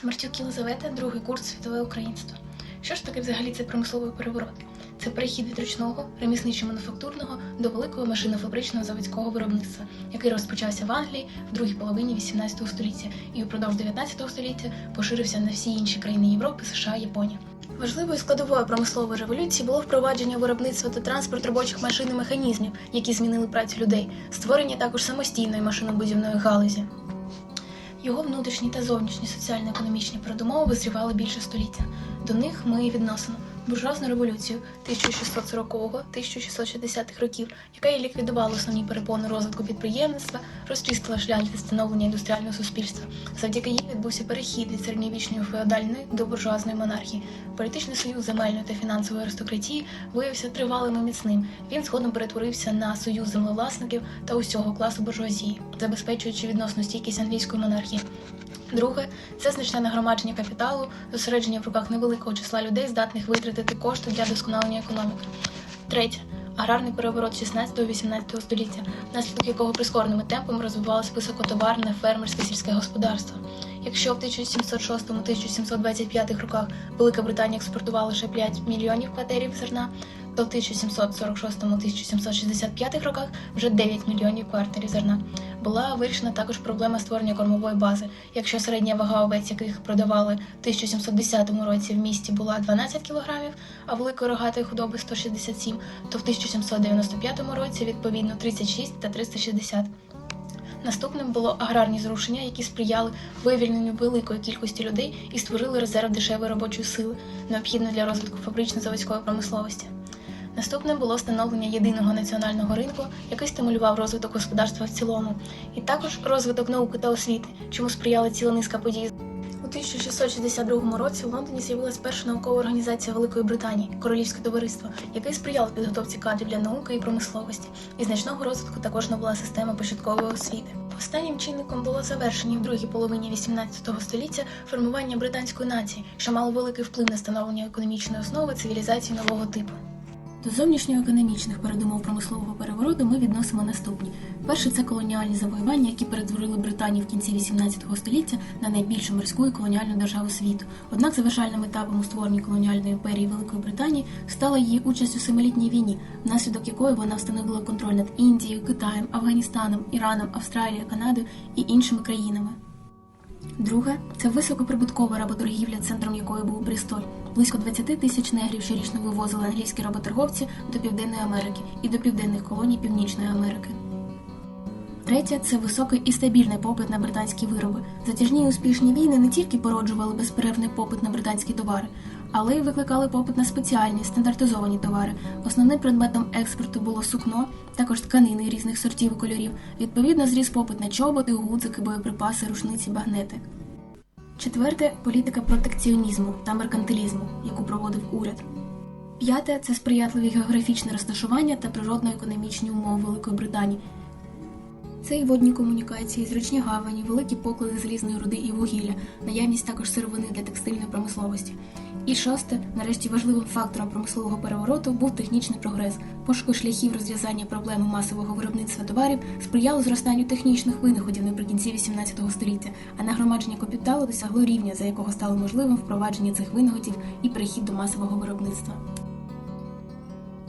Смертюк Єлизавета, другий курс світове українство. Що ж таке взагалі цей промисловий переворот? Це перехід від ручного, ремісничо-мануфактурного до великого машинофабричного заводського виробництва, який розпочався в Англії в другій половині 18 століття і упродовж 19 століття поширився на всі інші країни Європи, США, Японії. Важливою складовою промислової революції було впровадження виробництва та транспорт робочих машин і механізмів, які змінили працю людей, створення також самостійної машинобудівної галузі. Його внутрішні та зовнішні соціально-економічні передумови визрівали більше століття. До них ми відносимо буржуазну революцію 1640-1660-х років, яка і ліквідувала основні перепони розвитку підприємництва, розчистила шлях для становлення індустріального суспільства. Завдяки їй відбувся перехід від середньовічної феодальної до буржуазної монархії. Політичний союз земельної та фінансової аристократії виявився тривалим і міцним. Він згодом перетворився на союз землевласників та усього класу буржуазії, забезпечуючи відносну стійкість англійської монархії. Друге це значне нагромадження капіталу, зосередження в руках невеликого числа людей, здатних витратити кошти для досконалення економіки. Третє аграрний переворот 16-18 століття, внаслідок якого прискореними темпами розвивалося високотоварне фермерське сільське господарство. Якщо в 1706-1725 роках Велика Британія експортувала лише 5 мільйонів кватерів зерна, то в 1746-1765 роках вже 9 мільйонів квартирів зерна. Була вирішена також проблема створення кормової бази. Якщо середня вага овець, яких продавали в 1710 році в місті, була 12 кілограмів, а великої рогатої худоби 167, то в 1795 році відповідно 36 та 360. Наступним було аграрні зрушення, які сприяли вивільненню великої кількості людей і створили резерв дешевої робочої сили, необхідної для розвитку фабрично-заводської промисловості. Наступним було встановлення єдиного національного ринку, який стимулював розвиток господарства в цілому, і також розвиток науки та освіти, чому сприяла ціла низка подій. У 1662 році в Лондоні з'явилась перша наукова організація Великої Британії Королівське товариство, яке сприяло підготовці кадрів для науки і промисловості. І значного розвитку також набула система початкової освіти. Останнім чинником було завершення в другій половині 18 століття формування британської нації, що мало великий вплив на становлення економічної основи цивілізації нового типу. До зовнішньоекономічних передумов промислового перевороту ми відносимо наступні: перше це колоніальні завоювання, які перетворили Британію в кінці 18 століття на найбільшу морську і колоніальну державу світу. Однак завершальним етапом у створенні колоніальної імперії Великої Британії стала її участь у семилітній війні, внаслідок якої вона встановила контроль над Індією, Китаєм, Афганістаном, Іраном, Австралією, Канадою і іншими країнами. Друге це високоприбуткова работоргівля, центром якої був Брістоль. Близько 20 тисяч негрів щорічно вивозили англійські работорговці до Південної Америки і до південних колоній Північної Америки. Третє це високий і стабільний попит на британські вироби. Затяжні і успішні війни не тільки породжували безперервний попит на британські товари, але й викликали попит на спеціальні стандартизовані товари. Основним предметом експорту було сукно, також тканини різних сортів і кольорів. Відповідно, зріс попит на чоботи, гудзики, боєприпаси, рушниці, багнети. Четверте політика протекціонізму та меркантилізму, яку проводив уряд. П'яте це сприятливі географічне розташування та природно-економічні умови Великої Британії. Це і водні комунікації, зручні гавані, великі поклади залізної руди і вугілля, наявність також сировини для текстильної промисловості. І шосте, нарешті важливим фактором промислового перевороту був технічний прогрес. Пошуки шляхів розв'язання проблеми масового виробництва товарів сприяло зростанню технічних винаходів наприкінці 18 століття, а нагромадження капіталу досягло рівня, за якого стало можливим впровадження цих винаходів і перехід до масового виробництва.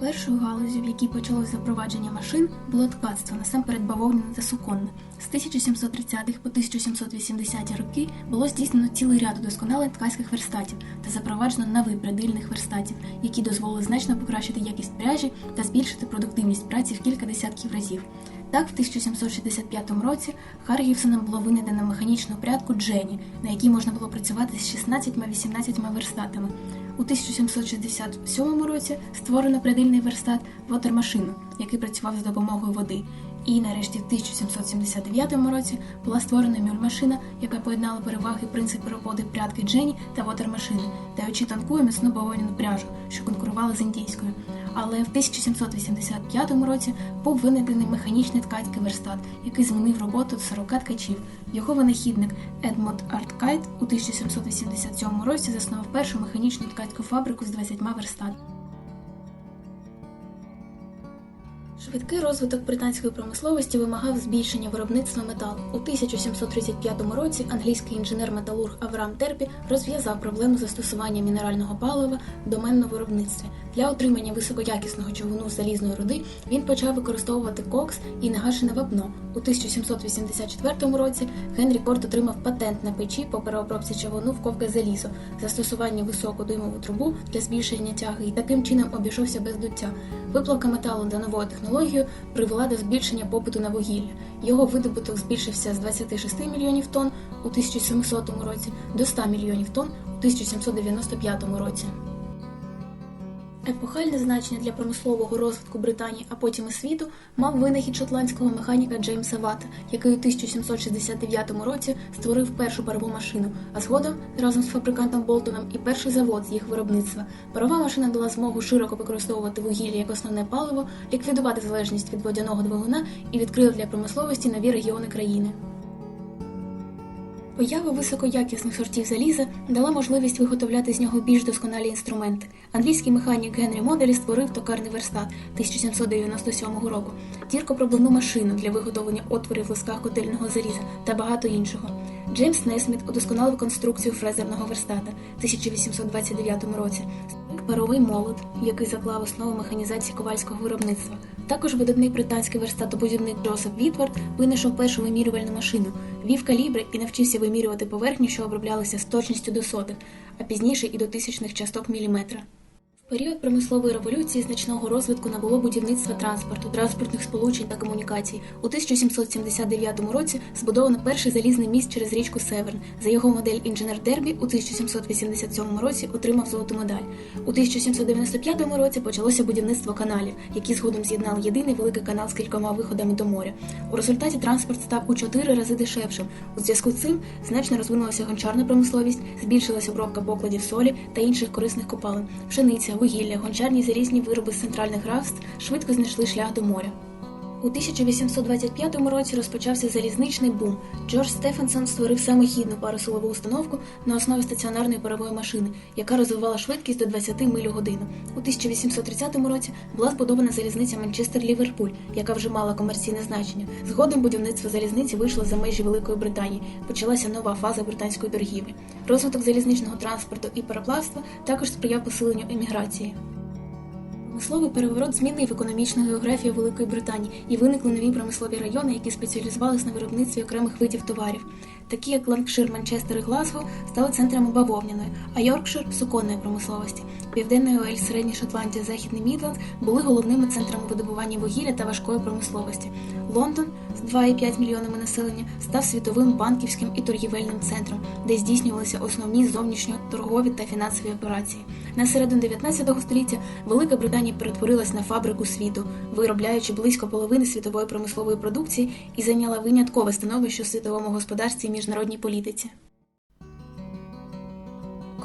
Першою галузю, в якій почалось запровадження машин, було ткацтво, насамперед бавовняне та суконне. З 1730-х по 1780-ті роки було здійснено цілий ряд удосконалень ткацьких верстатів та запроваджено новий придильних верстатів, які дозволили значно покращити якість пряжі та збільшити продуктивність праці в кілька десятків разів. Так, в 1765 році Харгівсоном було винайдено механічну прядку Джені, на якій можна було працювати з 16-18 верстатами. У 1767 році створено прядильний верстат Вотермашину, який працював за допомогою води. І нарешті в 1779 році була створена мюльмашина, яка поєднала переваги принципи роботи прядки Джені та вотермашини, даючи тонку і міцну бавовняну пряжу, що конкурувала з індійською. Але в 1785 році був винайдений механічний ткацький верстат, який змінив роботу 40 ткачів. Його винахідник Едмонд Арткайт у 1787 році заснував першу механічну ткацьку фабрику з 20 верстатами. Швидкий розвиток британської промисловості вимагав збільшення виробництва металу. У 1735 році англійський інженер-металург Авраам Терпі розв'язав проблему застосування мінерального палива в доменному виробництві. Для отримання високоякісного човуну з залізної руди він почав використовувати кокс і негашене вапно. У 1784 році Генрі Корт отримав патент на печі по переобробці човуну в ковке залізо, застосування високодимову трубу для збільшення тяги і таким чином обійшовся без дуття. Виплавка металу за новою технологією привела до збільшення попиту на вугілля. Його видобуток збільшився з 26 мільйонів тонн у 1700 році до 100 мільйонів тонн у 1795 році. Епохальне значення для промислового розвитку Британії, а потім і світу, мав винахід шотландського механіка Джеймса Вата, який у 1769 році створив першу парову машину, а згодом разом з фабрикантом Болтоном і перший завод з їх виробництва. Парова машина дала змогу широко використовувати вугілля як основне паливо, ліквідувати залежність від водяного двигуна і відкрила для промисловості нові регіони країни. Поява високоякісних сортів заліза дала можливість виготовляти з нього більш досконалі інструменти. Англійський механік Генрі Моделі створив токарний верстат 1797 року, тіркопробивну машину для виготовлення отворів в лисках котельного заліза та багато іншого. Джеймс Несміт удосконалив конструкцію фрезерного верстата 1829 році. Паровий молот, який заклав основу механізації ковальського виробництва. Також видатний британський верстатобудівник Джозеф Вітвард винайшов першу вимірювальну машину, вів калібри і навчився вимірювати поверхню, що оброблялися з точністю до сотих, а пізніше і до тисячних часток міліметра. Період промислової революції значного розвитку набуло будівництво транспорту, транспортних сполучень та комунікацій. У 1779 році збудовано перший залізний міст через річку Северн. За його модель інженер Дербі у 1787 році отримав золоту медаль. У 1795 році почалося будівництво каналів, які згодом з'єднали єдиний великий канал з кількома виходами до моря. У результаті транспорт став у чотири рази дешевшим. У зв'язку з цим значно розвинулася гончарна промисловість, збільшилася обробка покладів солі та інших корисних копалин. Пшениця, вугілля, гончарні залізні вироби з центральних графств швидко знайшли шлях до моря. У 1825 році розпочався залізничний бум. Джордж Стефенсон створив самохідну парусилову установку на основі стаціонарної парової машини, яка розвивала швидкість до 20 миль у годину. У 1830 році була збудована залізниця Манчестер-Ліверпуль, яка вже мала комерційне значення. Згодом будівництво залізниці вийшло за межі Великої Британії. Почалася нова фаза британської торгівлі. Розвиток залізничного транспорту і пароплавства також сприяв посиленню еміграції. Промисловий переворот змінив економічну географію Великої Британії і виникли нові промислові райони, які спеціалізувалися на виробництві окремих видів товарів. Такі як Ланкшир, Манчестер і Глазго стали центрами бавовняної, а Йоркшир суконної промисловості. Південний Уельс, Середня Шотландія, Західний Мідланд були головними центрами видобування вугілля та важкої промисловості. Лондон з 2,5 мільйонами населення став світовим банківським і торгівельним центром, де здійснювалися основні зовнішньоторгові та фінансові операції. На середину 19 століття Велика Британія перетворилась на фабрику світу, виробляючи близько половини світової промислової продукції і зайняла виняткове становище у світовому господарстві і міжнародній політиці.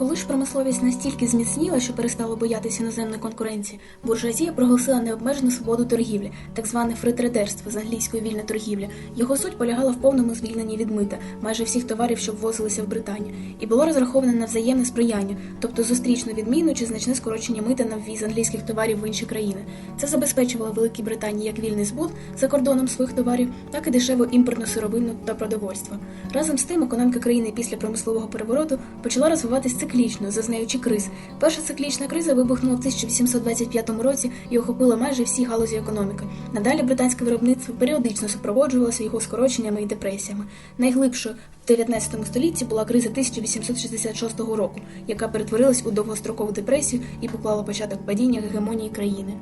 Коли ж промисловість настільки зміцніла, що перестала боятися іноземної конкуренції, буржуазія проголосила необмежену свободу торгівлі, так зване фритредерство з англійської вільна торгівля. Його суть полягала в повному звільненні від мита майже всіх товарів, що ввозилися в Британію, і було розраховане на взаємне сприяння, тобто зустрічну відміну чи значне скорочення мита на ввіз англійських товарів в інші країни. Це забезпечувало Великій Британії як вільний збут за кордоном своїх товарів, так і дешеву імпортну сировину та продовольство. Разом з тим, економіка країни після промислового перевороту почала розвиватись циклічно, зазнаючи криз. Перша циклічна криза вибухнула в 1825 році і охопила майже всі галузі економіки. Надалі британське виробництво періодично супроводжувалося його скороченнями і депресіями. Найглибшою в 19 столітті була криза 1866 року, яка перетворилась у довгострокову депресію і поклала початок падіння гегемонії країни.